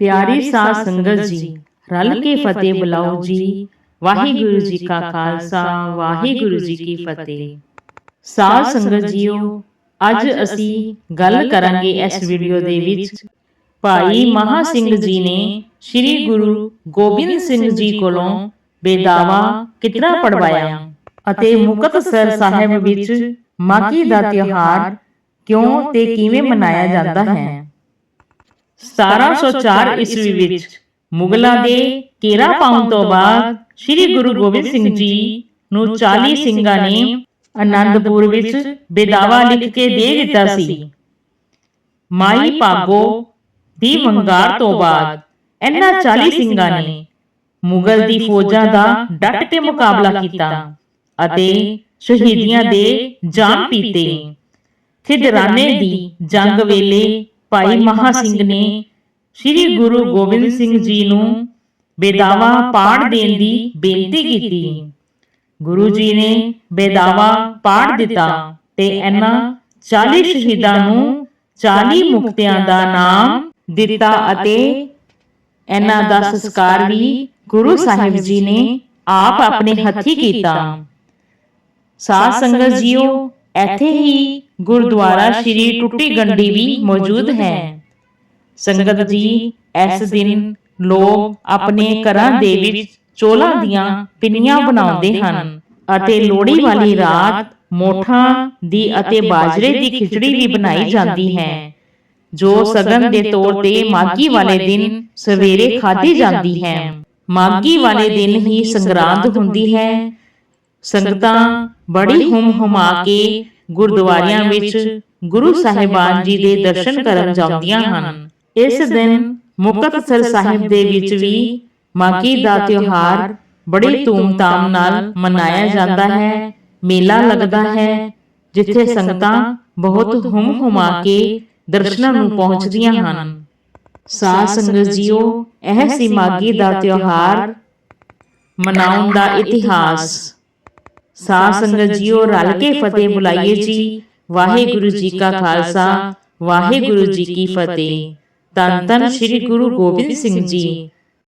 ਪਿਆਰੀ ਸਾਧ ਸੰਗਤ ਜੀ ਰਲ ਕੇ ਫਤਿਹ ਬੁਲਾਓ ਜੀ। ਵਾਹਿਗੁਰੂ ਜੀ ਕਾ ਖਾਲਸਾ ਵਾਹਿਗੁਰੂ ਜੀ ਕੀ ਫਤਿਹ। ਸਾਧ ਸੰਗਤ ਜੀਓ ਅੱਜ ਅਸੀਂ ਗੱਲ ਕਰਾਂਗੇ ਇਸ ਵੀਡੀਓ ਦੇ ਵਿੱਚ। ਭਾਈ ਮਹਾ ਸਿੰਘ ਜੀ ਨੇ ਸ੍ਰੀ ਗੁਰੂ ਗੋਬਿੰਦ ਸਿੰਘ ਜੀ ਕੋਲੋਂ ਬੇਦਾਵਾ ਕਿਤਨਾ ਪੜਵਾਇਆ ਅਤੇ ਮੁਕਤਸਰ ਸਾਹਿਬ ਵਿੱਚ ਮਾਗੀ ਦਾ ਤਿਉਹਾਰ ਕਿਉਂ ਤੇ ਕਿਵੇਂ ਮਨਾਇਆ ਜਾਂਦਾ ਹੈ? 1704 ਈਸਵੀ ਵਿੱਚ ਮੁਗਲਾਂ ਦੇ ਕੇਰਾ ਪਾਉਣ ਤੋਂ ਬਾਅਦ ਸ੍ਰੀ ਗੁਰੂ ਗੋਬਿੰਦ ਸਿੰਘ ਜੀ ਨੂੰ 40 ਸਿੰਘਾਂ ਨੇ ਆਨੰਦਪੁਰ ਵਿੱਚ ਬੇਦਾਵਾ ਲਿਖ ਕੇ ਦੇ ਦਿੱਤਾ ਸੀ। ਮਾਈ ਭਾਗੋ ਦੀ ਵੰਗਾਰ ਤੋਂ ਬਾਅਦ ਇਹਨਾਂ 40 ਸਿੰਘਾਂ ਨੇ ਮੁਗਲ ਦੀ ਫੌਜਾਂ ਦਾ ਡਟ ਕੇ ਮੁਕਾਬਲਾ ਕੀਤਾ ਅਤੇ ਸ਼ਹੀਦੀਆਂ ਦੇ ਜਾਮ ਪੀਤੇ। ਖਿਦਰਾਨੇ ਦੀ ਜੰਗ ਵੇਲੇ ਭਾਈ ਮਹਾ ਸਿੰਘ ਨੇ ਸ੍ਰੀ ਗੁਰੂ ਗੋਬਿੰਦ ਸਿੰਘ ਜੀ ਨੂੰ ਬੇਦਾਵਾ ਪਾੜ ਦੇਣ ਦੀ ਬੇਨਤੀ ਕੀਤੀ। ਗੁਰੂ ਜੀ ਨੇ ਬੇਦਾਵਾ ਪਾੜ ਦਿੱਤਾ ਤੇ ਇਹਨਾਂ 40 ਸ਼ਹੀਦਾਂ ਨੂੰ 40 ਮੁਕਤਿਆਂ ਦਾ ਨਾਮ ਦਿੱਤਾ ਅਤੇ ਇਹਨਾਂ ਦਾ ਸੰਸਕਾਰ ਵੀ ਗੁਰੂ ਸਾਹਿਬ ਜੀ ਨੇ ਆਪ ਆਪਣੇ ਹੱਥੀ ਕੀਤਾ। ਸਾਧ ਸੰਗਤ ਜੀਓ ਇੱਥੇ ਹੀ ਗੁਰਦੁਆਰਾ ਸ੍ਰੀ ਟੁੱਟੀ ਗੰਡੀ ਵੀ ਮੌਜੂਦ ਹੈ। ਸੰਗਤ ਜੀ, ਇਸ ਦਿਨ ਲੋਕ ਆਪਣੇ ਘਰਾਂ ਦੇ ਵਿੱਚ ਚੋਲਾਂ ਦੀਆਂ ਪਿੰਨੀਆਂ ਬਣਾਉਂਦੇ ਹਨ ਅਤੇ ਲੋਹੜੀ ਵਾਲੀ ਰਾਤ ਮੋਠਾਂ ਦੀ ਅਤੇ ਬਾਜਰੇ ਦੀ ਖਿਚੜੀ ਵੀ ਬਣਾਈ ਜਾਂਦੀ ਹੈ, ਜੋ ਸਗਨ ਦੇ ਤੌਰ ਤੇ ਮਾਗੀ ਵਾਲੇ ਦਿਨ ਸਵੇਰੇ ਖਾਧੀ ਜਾਂਦੀ ਹੈ। ਮਾਗੀ ਵਾਲੇ ਦਿਨ ਹੀ ਸੰਗਰਾਂਦ ਹੁੰਦੀ ਹੈ ਸੰਗਤਾਂ ਬੜੀ ਹੁਮ ਹੁਮਾ ਕੇ ਗੁਰਦੁਆਰਿਆਂ ਵਿੱਚ ਗੁਰੂ ਸਾਹਿਬਾਨ ਜੀ ਦੇ ਦਰਸ਼ਨ ਕਰਨ ਜਾਂਦੀਆਂ ਹਨ। ਇਸ ਦਿਨ ਮੁਕਤਸਰ ਸਾਹਿਬ ਦੇ ਵਿੱਚ ਵੀ ਮਾਗੀ ਦਾ ਤਿਉਹਾਰ ਬੜੀ ਧੂਮਧਾਮ ਨਾਲ ਮਨਾਇਆ ਜਾਂਦਾ ਹੈ। ਮੇਲਾ ਲੱਗਦਾ ਹੈ। ਜਿੱਥੇ ਸੰਗਤਾਂ ਬਹੁਤ ਹੁਮ ਹੁਮਾ ਕੇ ਦਰਸ਼ਨਾਂ ਨੂੰ ਪਹੁੰਚਦੀਆਂ ਹਨ। ਸਾਧ ਸੰਗਤ ਜੀਓ ਇਹ ਸੀ ਮਾਗੀ ਦਾ ਤਿਉਹਾਰ ਮਨਾਉਣ ਦਾ ਇਤਿਹਾਸ। ਸਾਧ ਸੰਗਤ ਜੀਓ ਰਲ ਕੇ ਫਤਿਹ ਬੁਲਾਈਏ ਜੀ। ਵਾਹਿਗੁਰੂ ਜੀ ਕਾ ਖਾਲਸਾ, ਵਾਹਿਗੁਰੂ ਜੀ ਕੀ ਫਤਿਹ। ਤਨ ਤਨ ਸ੍ਰੀ ਗੁਰੂ ਗੋਬਿੰਦ ਸਿੰਘ ਜੀ।